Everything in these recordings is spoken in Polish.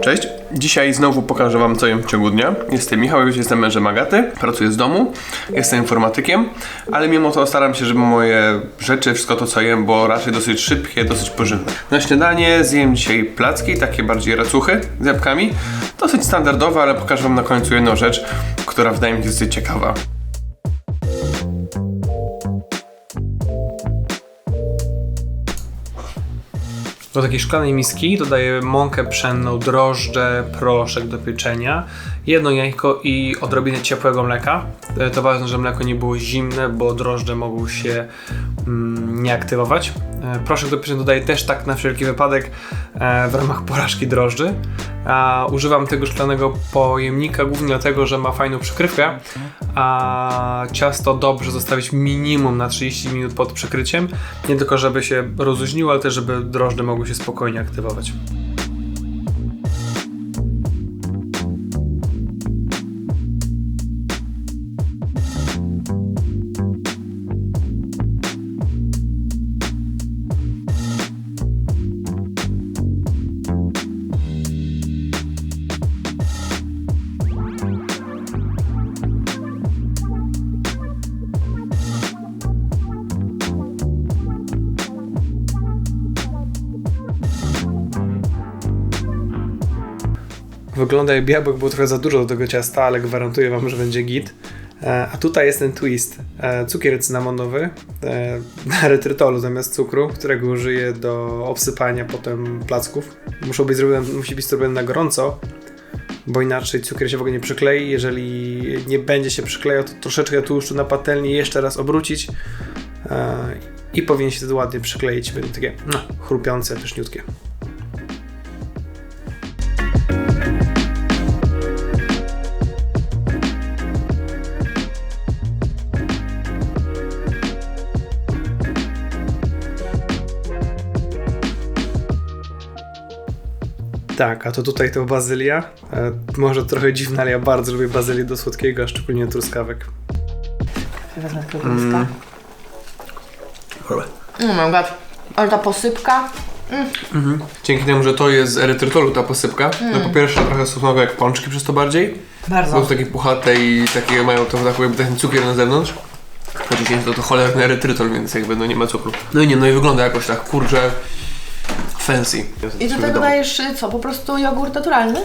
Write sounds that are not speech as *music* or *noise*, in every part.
Cześć, dzisiaj znowu pokażę Wam co jem w ciągu dnia. Jestem Michał, jestem mężem Agaty, pracuję z domu, jestem informatykiem, ale mimo to staram się, żeby moje rzeczy, wszystko to co jem było raczej dosyć szybkie, dosyć pożywne. Na śniadanie zjem dzisiaj placki, takie bardziej racuchy z jabłkami. Dosyć standardowe, ale pokażę Wam na końcu jedną rzecz, która wydaje mi się dosyć ciekawa. Do takiej szklanej miski dodaję mąkę pszenną, drożdże, proszek do pieczenia, jedno jajko i odrobinę ciepłego mleka. E, To ważne, że mleko nie było zimne, bo drożdże mogą się mm, nie aktywować. E, Proszek do pieczenia dodaję też tak na wszelki wypadek e, w ramach *laughs* porażki drożdży. A używam tego szklanego pojemnika głównie dlatego, że ma fajną przykrywkę, a ciasto dobrze zostawić minimum na 30 minut pod przykryciem. Nie tylko, żeby się rozluźniło, ale też, żeby drożdże mogły się spokojnie aktywować. Wygląda jak jabłek, było trochę za dużo do tego ciasta, ale gwarantuję Wam, że będzie git. E, A tutaj jest ten twist. E, Cukier cynamonowy e, na erytrytolu zamiast cukru, którego użyję do obsypania potem placków. Muszą być zrobione, musi być zrobione na gorąco, bo inaczej cukier się w ogóle nie przyklei. Jeżeli nie będzie się przyklejał, to troszeczkę tłuszczu na patelni jeszcze raz obrócić i powinien się wtedy ładnie przykleić. Będą takie no, chrupiące, pyszniutkie. Tak, a to tutaj to bazylia. E, może trochę dziwne, ale ja bardzo lubię bazylię do słodkiego, a szczególnie truskawek. Wezmę mm. Oh my god. Ale ta posypka. Dzięki temu, że to jest z erytrytolu ta posypka, no po pierwsze trochę smakowe jak pączki przez to bardziej, bo Bardzo. są takie puchate i takie mają to taką jakby ten cukier na zewnątrz. Chociaż jest to, to cholerny erytrytol, więc jakby no nie ma cukru. No i nie, no i wygląda jakoś tak, kurczę, fancy. I do tego dajesz y, co? Po prostu jogurt naturalny?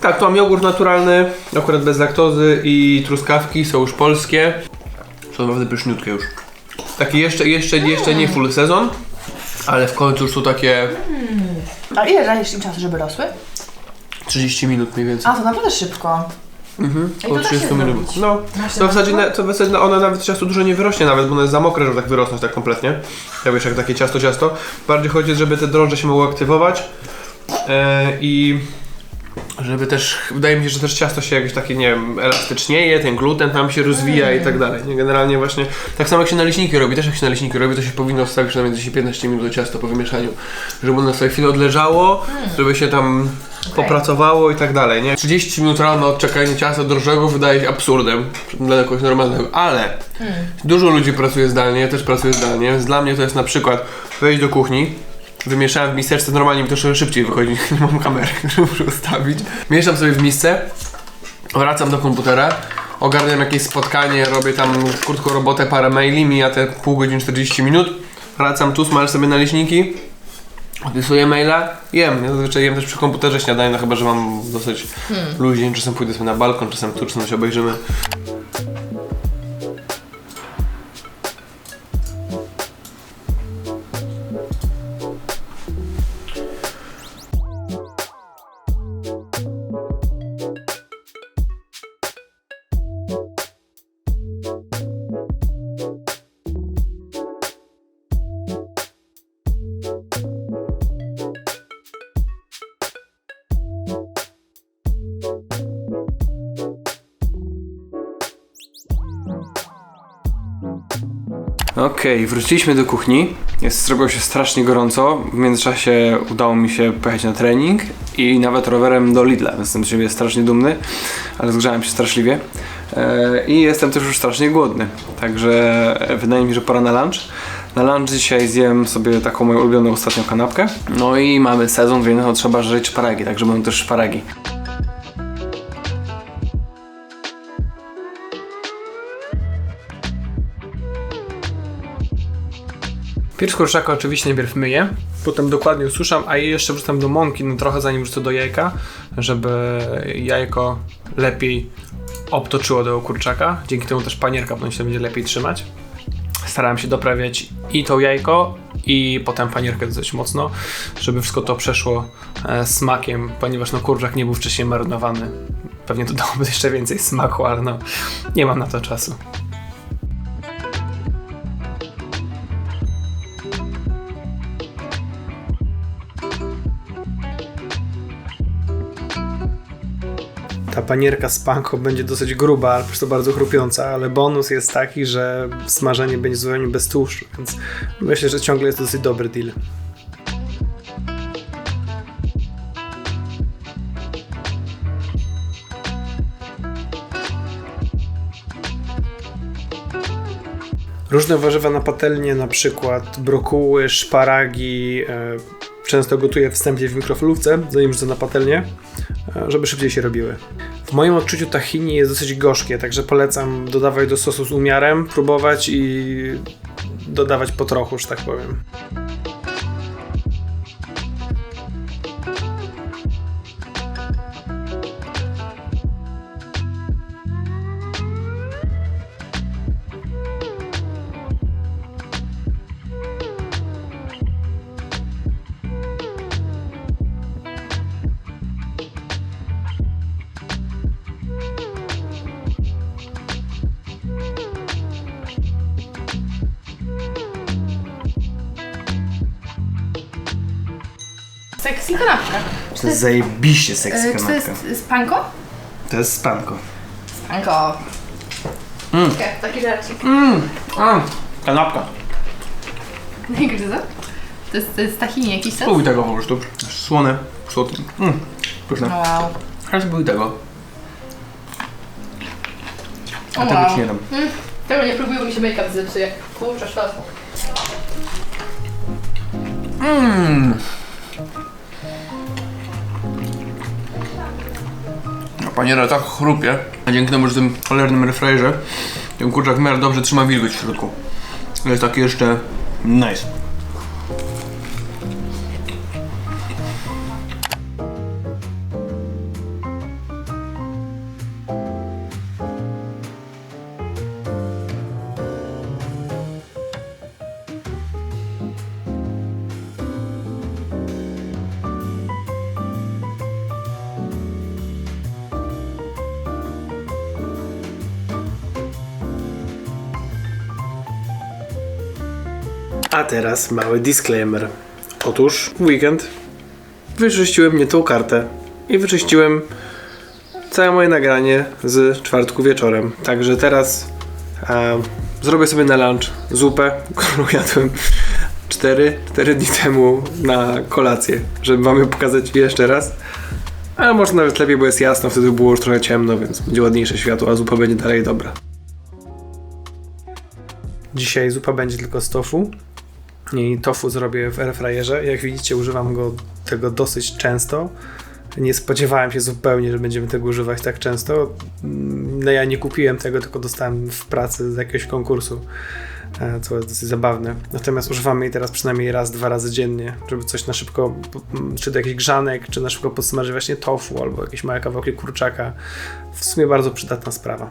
Tak, tu mam jogurt naturalny, akurat bez laktozy i truskawki, są już polskie. Są naprawdę pyszniutkie już. Taki jeszcze, jeszcze, jeszcze nie full sezon, ale w końcu już są takie A ile dajesz im czasu, żeby rosły? 30 minut mniej więcej. A, to naprawdę szybko. Mhm, I to da się 30 minut. zrobić. No, to w zasadzie, na na, to w zasadzie na- ona nawet ciasto dużo nie wyrośnie nawet, bo ona jest za mokre, żeby tak wyrosnąć tak kompletnie. Ja wiesz, jak takie ciasto, ciasto. Bardziej chodzi, żeby te drożdże się mogły aktywować e, i żeby też, wydaje mi się, że też ciasto się jakieś takie, nie wiem, elastycznieje, ten gluten tam się rozwija i tak dalej. Nie? Generalnie właśnie, tak samo jak się naleśniki robi, też jak się naleśniki robi, to się powinno wstawić przynajmniej 10-15 minut do ciasta po wymieszaniu, żeby ono sobie chwilę odleżało, żeby się tam popracowało i tak dalej, nie? 30 minut rano odczekanie ciasta drożdżego wydaje się absurdem dla kogoś normalnego, ale dużo ludzi pracuje zdalnie, ja też pracuję zdalnie, więc dla mnie to jest na przykład wejść do kuchni, wymieszałem w miseczce, normalnie mi to troszkę szybciej wychodzi, *laughs* nie mam kamery, *laughs* muszę ustawić. Mieszam sobie w misce, wracam do komputera, ogarniam jakieś spotkanie, robię tam krótką robotę, parę maili, mija te pół godziny, 40 minut, wracam tu, smażę sobie naleśniki, Odpisuję maila, jem. Ja zazwyczaj jem też przy komputerze śniadanie, no chyba, że mam dosyć luźnie. Czasem pójdę sobie na balkon, czasem tu, czasem się obejrzymy. Okej, wróciliśmy do kuchni. Jest, zrobiło się strasznie gorąco. W międzyczasie udało mi się pojechać na trening i nawet rowerem do Lidla. Jestem z siebie strasznie dumny, ale zgrzałem się straszliwie. E, I jestem też już strasznie głodny. Także e, wydaje mi się, że pora na lunch. Na lunch dzisiaj zjem sobie taką moją ulubioną ostatnią kanapkę. No i mamy sezon, więc no, trzeba żyć szparagi, także będą też szparagi. Pierś kurczaka oczywiście najpierw myję, potem dokładnie ususzam, a je jeszcze wrzucam do mąki, no trochę zanim wrzucę do jajka, żeby jajko lepiej obtoczyło tego kurczaka. Dzięki temu też panierka potem się będzie lepiej trzymać. Starałem się doprawiać i to jajko, i potem panierkę dosyć mocno, żeby wszystko to przeszło e, smakiem, ponieważ no kurczak nie był wcześniej marynowany. Pewnie dodałby *laughs* jeszcze więcej smaku, ale no nie mam na to czasu. Ta panierka z panko będzie dosyć gruba, ale bardzo chrupiąca, ale bonus jest taki, że smażenie będzie zupełnie bez tłuszczu, więc myślę, że ciągle jest dosyć dobry deal. Różne warzywa na patelnię, na przykład brokuły, szparagi. E, często gotuję wstępnie w mikrofalówce, zanim rzucę na patelnię, żeby szybciej się robiły. W moim odczuciu tahini jest dosyć gorzkie, także polecam dodawać do sosu z umiarem, próbować i dodawać po trochu, że tak powiem. Sexy kanapka. To jest zajebiście seksy Czy to jest z panko? To jest spanko. Panko. Mm. Okay, taki żarcik. A, kanapka. Nie gryzę? To jest, to jest tahini jakiś sos? Spróbuj tego po prostu. Słone, słodkie. Mm, pyszne. Wow. Ale spróbuj tego. A tego ci nie dam. Mm, tego nie próbuję, bo mi się make-up zepsuje. Kurczę, sztos. Mm. Paniera tak chrupie, a dzięki temu, że tym cholernym refrajerze ten kurczak w miarę dobrze trzyma wilgoć w środku. Jest taki jeszcze nice. A teraz mały disclaimer. Otóż w weekend wyczyściłem nie tą kartę i wyczyściłem całe moje nagranie z czwartku wieczorem. Także teraz e, zrobię sobie na lunch zupę, *laughs* którą jadłem 4, 4 dni temu na kolację, żeby wam ją pokazać jeszcze raz. Ale może nawet lepiej, bo jest jasno, wtedy było już trochę ciemno, więc będzie ładniejsze światło, a zupa będzie dalej dobra. Dzisiaj zupa będzie tylko z tofu. I tofu zrobię w airfryerze. Jak widzicie, używam go tego dosyć często. Nie spodziewałem się zupełnie, że będziemy tego używać tak często. Mm, No ja nie kupiłem tego, tylko dostałem w pracy z jakiegoś konkursu, e, co jest dosyć zabawne. Natomiast używamy jej teraz przynajmniej raz, dwa razy dziennie, żeby coś na szybko, mm, czy do jakichś grzanek, czy na szybko podsmażyć właśnie tofu, albo jakieś małe kawałki kurczaka. W sumie bardzo przydatna sprawa.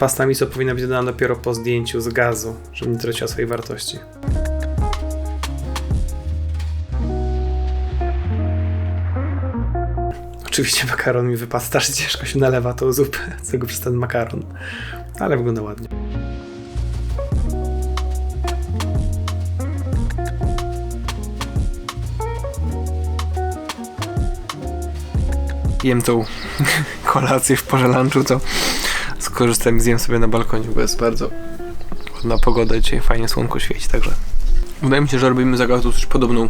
Pasta miso powinna być dodana dopiero po zdjęciu z gazu, żeby nie traciła swojej wartości. Oczywiście makaron mi wypadł, strasznie ciężko się nalewa tą zupę, z tego przez ten makaron, ale wygląda ładnie. Jem tą *laughs* kolację w porze lunchu, to skorzystam i zjem sobie na balkonie, bo jest bardzo ładna pogoda dzisiaj, fajnie słonko świeci, także wydaje mi się, że robimy z Agatą coś podobną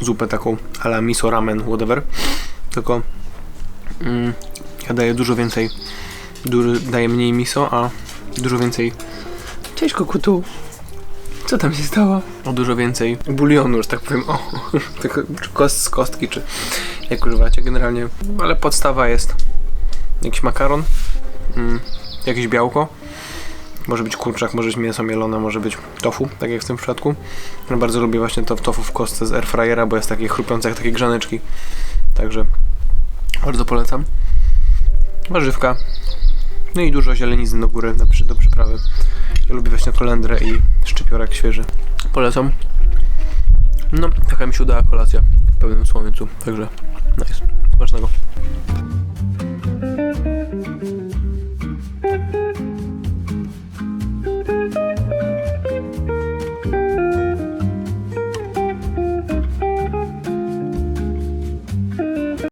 zupę taką ala miso ramen, whatever. Tylko mm, ja daję dużo więcej, dużo, daję mniej miso, a dużo więcej Cześć kokutu. Co tam się stało? O dużo więcej bulionu, że tak powiem. O, *laughs* czy kost z kostki, czy jak używacie generalnie. Ale podstawa jest jakiś makaron, mm, jakieś białko. Może być kurczak, może być mięso mielone, może być tofu, tak jak w tym przypadku. Ja bardzo lubię właśnie to tofu w kostce z airfryera, bo jest takie chrupiące jak takie grzaneczki. Także bardzo polecam. Warzywka. No i dużo zielenizny do góry do, do przyprawy. Ja lubię właśnie kolendrę i szczypiorek świeży. Polecam. No, taka mi się udała kolacja w pełnym słońcu, także nice. Smacznego.